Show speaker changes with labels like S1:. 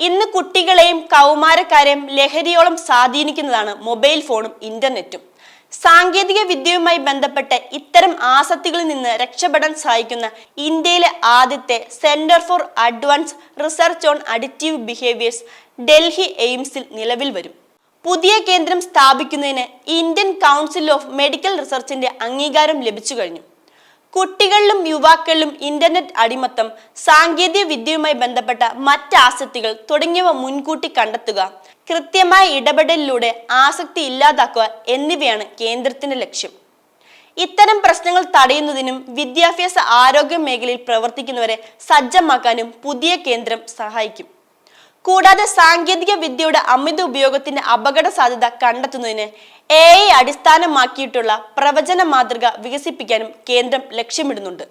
S1: ഇന്ന് കുട്ടികളെയും കൗമാരക്കാരെയും ലഹരിയോളം സ്വാധീനിക്കുന്നതാണ് മൊബൈൽ ഫോണും ഇന്റർനെറ്റും. സാങ്കേതിക വിദ്യയുമായി ബന്ധപ്പെട്ട് ഇത്തരം ആസക്തികളിൽ നിന്ന് രക്ഷപ്പെടാൻ സഹായിക്കുന്ന ഇന്ത്യയിലെ ആദ്യത്തെ centre for advance research on addictive behaviours Delhi എയിംസിൽ നിലവിൽ വരും. പുതിയ കേന്ദ്രം സ്ഥാപിക്കുന്നതിന് ഇന്ത്യൻ കൗൺസിൽ ഓഫ് മെഡിക്കൽ റിസർച്ചിന്റെ അംഗീകാരം ലഭിച്ചു കഴിഞ്ഞു. കുട്ടികളിലും യുവാക്കളിലും ഇന്റർനെറ്റ് അടിമത്തം സാങ്കേതിക വിദ്യയുമായി ബന്ധപ്പെട്ട മറ്റ് ആസക്തികൾ തുടങ്ങിയവ മുൻകൂട്ടി കണ്ടെത്തുക കൃത്യമായ ഇടപെടലിലൂടെ ആസക്തി ഇല്ലാതാക്കുക എന്നിവയാണ് കേന്ദ്രത്തിന്റെ ലക്ഷ്യം. ഇത്തരം പ്രശ്നങ്ങൾ തടയുന്നതിനും വിദ്യാഭ്യാസ ആരോഗ്യ മേഖലയിൽ പ്രവർത്തിക്കുന്നവരെ സജ്ജമാക്കാനും പുതിയ കേന്ദ്രം സഹായിക്കും. കൂടാതെ സാങ്കേതിക വിദ്യയുടെ അമിത ഉപയോഗത്തിന്റെ അപകട സാധ്യത കണ്ടെത്തുന്നതിന് എ ഐ അടിസ്ഥാനമാക്കിയിട്ടുള്ള പ്രവചന മാതൃക വികസിപ്പിക്കാനും കേന്ദ്രം ലക്ഷ്യമിടുന്നുണ്ട്.